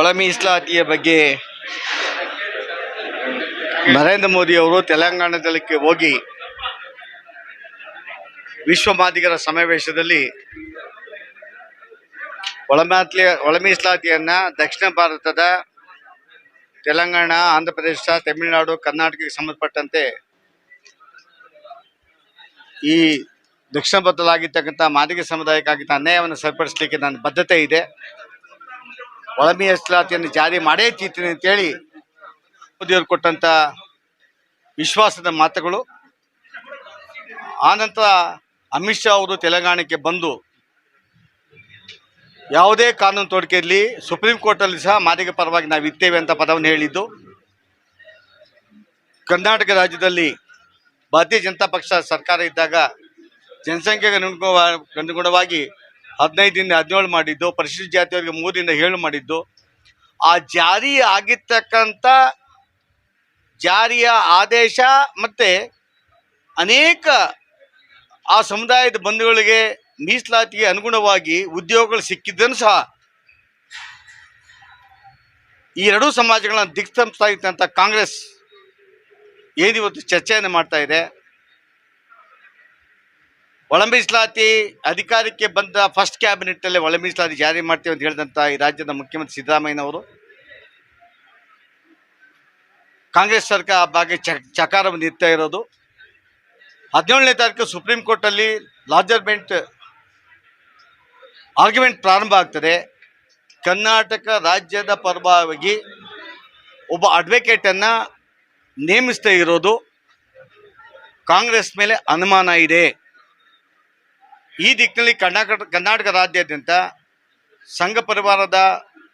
ಒಳ ಮೀಸಲಾತಿಯ ಬಗ್ಗೆ ನರೇಂದ್ರ ಮೋದಿ ಅವರು ತೆಲಂಗಾಣದಲ್ಲಿ ಹೋಗಿ ವಿಶ್ವ ಮಾದಿಗರ ಸಮಾವೇಶದಲ್ಲಿ ಒಳಮಾತ್ಲಿ ಒಳ ಮೀಸಲಾತಿಯನ್ನ ದಕ್ಷಿಣ ಭಾರತದ ತೆಲಂಗಾಣ, ಆಂಧ್ರ ಪ್ರದೇಶ, ತಮಿಳುನಾಡು, ಕರ್ನಾಟಕಕ್ಕೆ ಸಂಬಂಧಪಟ್ಟಂತೆ ಈ ದಕ್ಷಿಣ ಭಾರತದಲ್ಲಾಗಿರ್ತಕ್ಕಂಥ ಮಾದಿಗ ಸಮುದಾಯಕ್ಕಾಗಿ ಅನ್ಯಾಯವನ್ನು ಸರಿಪಡಿಸಲಿಕ್ಕೆ ನನ್ನ ಬದ್ಧತೆ ಇದೆ. ಒಳ ಮೀಸಲಾತಿಯನ್ನು ಜಾರಿ ಮಾಡೇ ತೀರ್ತೀನಿ ಅಂತೇಳಿ ಮೋದಿಯವರು ಕೊಟ್ಟಂತ ವಿಶ್ವಾಸದ ಮಾತುಗಳು. ಆನಂತರ ಅಮಿತ್ ಶಾ ಅವರು ತೆಲಂಗಾಣಕ್ಕೆ ಬಂದು ಯಾವುದೇ ಕಾನೂನು ತೋರಿಕೆ ಇರಲಿ, ಸುಪ್ರೀಂ ಕೋರ್ಟಲ್ಲಿ ಸಹ ಮಾದಿಗೆ ಪರವಾಗಿ ನಾವು ಇತ್ತೇವೆ ಅಂತ ಪದವನ್ನು ಹೇಳಿದ್ದು. ಕರ್ನಾಟಕ ರಾಜ್ಯದಲ್ಲಿ ಭಾರತೀಯ ಜನತಾ ಪಕ್ಷ ಸರ್ಕಾರ ಇದ್ದಾಗ ಜನಸಂಖ್ಯೆಗೆ ಅನುಗುಣವ- ಅನುಗುಣವಾಗಿ ಹದಿನೈದಿಂದ ಹದಿನೇಳು ಮಾಡಿದ್ದು, ಪರಿಶಿಷ್ಟ ಜಾತಿಯವರಿಗೆ ಮೂರಿಂದ ಏಳು ಮಾಡಿದ್ದು. ಆ ಜಾರಿ ಆಗಿರ್ತಕ್ಕಂಥ ಜಾರಿಯ ಆದೇಶ ಮತ್ತು ಅನೇಕ ಆ ಸಮುದಾಯದ ಬಂಧುಗಳಿಗೆ ಮೀಸಲಾತಿಗೆ ಅನುಗುಣವಾಗಿ ಉದ್ಯೋಗಗಳು ಸಿಕ್ಕಿದ್ದನ್ನು ಸಹ ಈ ಎರಡೂ ಸಮಾಜಗಳನ್ನ ದಿಕ್ತಂಸ್ತಾ ಇದ್ದಂಥ ಕಾಂಗ್ರೆಸ್ ಏನಿವತ್ತು ಚರ್ಚೆಯನ್ನು ಮಾಡ್ತಾ ಇದೆ. ಒಳ ಮೀಸಲಾತಿ ಅಧಿಕಾರಕ್ಕೆ ಬಂದ ಫಸ್ಟ್ ಕ್ಯಾಬಿನೆಟ್ ಅಲ್ಲಿ ಒಳ ಮೀಸಲಾತಿ ಜಾರಿ ಮಾಡ್ತೀವಿ ಅಂತ ಹೇಳಿದಂಥ ಈ ರಾಜ್ಯದ ಮುಖ್ಯಮಂತ್ರಿ ಸಿದ್ದರಾಮಯ್ಯನವರು. ಕಾಂಗ್ರೆಸ್ ಸರ್ಕಾರ ಆ ಬಗ್ಗೆ ಚಕಾರ ಚಕಾರವನ್ನು ಇರ್ತಾ ಇರೋದು. ಹದಿನೇಳನೇ ತಾರೀಕು ಸುಪ್ರೀಂ ಕೋರ್ಟಲ್ಲಿ ಲಾರ್ಜರ್ ಬೆಂಟ್ ಆರ್ಗ್ಯುಮೆಂಟ್ ಪ್ರಾರಂಭ ಆಗ್ತದೆ. ಕರ್ನಾಟಕ ರಾಜ್ಯದ ಪರವಾಗಿ ಒಬ್ಬ ಅಡ್ವೊಕೇಟನ್ನು ನೇಮಿಸ್ತಾ ಇರೋದು. ಕಾಂಗ್ರೆಸ್ ಮೇಲೆ ಅನುಮಾನ ಇದೆ. ಈ ದಿಕ್ಕಿನಲ್ಲಿ ಕರ್ನಾಟಕ ಕರ್ನಾಟಕ ರಾಜ್ಯಾದ್ಯಂತ ಸಂಘ ಪರಿವಾರದ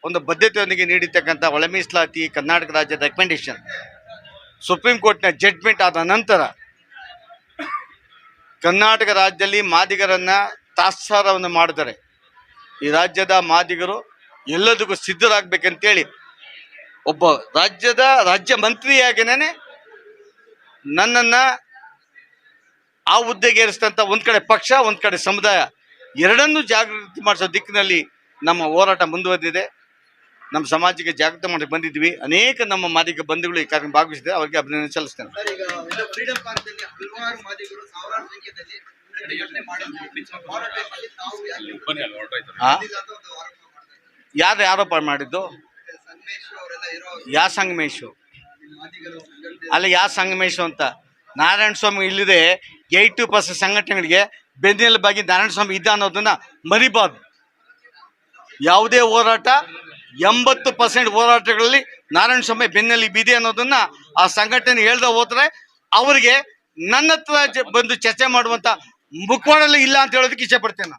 ಒಂದು ಬದ್ಧತೆಯೊಂದಿಗೆ ನೀಡಿರ್ತಕ್ಕಂಥ ಒಳ ಮೀಸಲಾತಿ ಕರ್ನಾಟಕ ರಾಜ್ಯದ ರೆಕಮೆಂಡೇಶನ್ ಸುಪ್ರೀಂ ಕೋರ್ಟ್ನ ಜಡ್ಜ್ಮೆಂಟ್ ಆದ ನಂತರ ಕರ್ನಾಟಕ ರಾಜ್ಯದಲ್ಲಿ ಮಾದಿಗರನ್ನು ತಾತ್ಸಾರವನ್ನು ಮಾಡಿದರೆ ಈ ರಾಜ್ಯದ ಮಾದಿಗರು ಎಲ್ಲದಕ್ಕೂ ಸಿದ್ಧರಾಗಬೇಕಂತೇಳಿ ಒಬ್ಬ ರಾಜ್ಯದ ರಾಜ್ಯ ಮಂತ್ರಿಯಾಗಿನೇ ನನ್ನನ್ನು ಆ ಹುದ್ದೆಗೆ ಏರಿಸಿದಂಥ ಒಂದು ಕಡೆ ಪಕ್ಷ ಒಂದು ಕಡೆ ಸಮುದಾಯ ಎರಡನ್ನೂ ಜಾಗೃತಿ ಮಾಡಿಸೋ ದಿಕ್ಕಿನಲ್ಲಿ ನಮ್ಮ ಹೋರಾಟ ಮುಂದುವರೆದಿದೆ. ನಮ್ಮ ಸಮಾಜಕ್ಕೆ ಜಾಗೃತಿ ಮಾಡಿ ಬಂದಿದ್ವಿ ಅನೇಕ ನಮ್ಮ ಮಾದಿಗ ಬಂಧುಗಳು ಈ ಕಾರ್ಯ ಭಾಗವಹಿಸಿದೆ ಅವರಿಗೆ ಅಭಿನಂದನೆ ಸಲ್ಲಿಸ್ತೇನೆ. ಯಾರು ಆರೋಪ ಮಾಡಿದ್ದು? ಯಾ ಸಂಗಮೇಶು ಅಲ್ಲ ಅಲ್ಲಿ ಯಾ ಸಂಗಮೇಶು ಅಂತ. ನಾರಾಯಣ ಸ್ವಾಮಿ ಇಲ್ಲದೆ, ಏಯ್ಟಿ ಪರ್ಸೆಂಟ್ ಸಂಘಟನೆಗಳಿಗೆ ಬೆನ್ನೆಲುಬಾಗಿ ನಾರಾಯಣ ಸ್ವಾಮಿ ಇದ್ದ ಅನ್ನೋದನ್ನ ಮರಿಬಾರ್ದು ಯಾವುದೇ ಹೋರಾಟ, ಎಂಬತ್ತು ಪರ್ಸೆಂಟ್ ಹೋರಾಟಗಳಲ್ಲಿ ನಾರಾಯಣ ಸ್ವಾಮಿ ಬೆನ್ನಲ್ಲಿ ಬಿದೆ ಅನ್ನೋದನ್ನ ಆ ಸಂಘಟನೆ ಹೇಳ್ದ ಹೋದ್ರೆ ಅವರಿಗೆ ನನ್ನ ಬಂದು ಚರ್ಚೆ ಮಾಡುವಂತ ಮುಖವಾಡಲ್ಲಿ ಇಲ್ಲ ಅಂತ ಹೇಳೋದಕ್ಕೆ ಇಷ್ಟಪಡ್ತೇನೆ.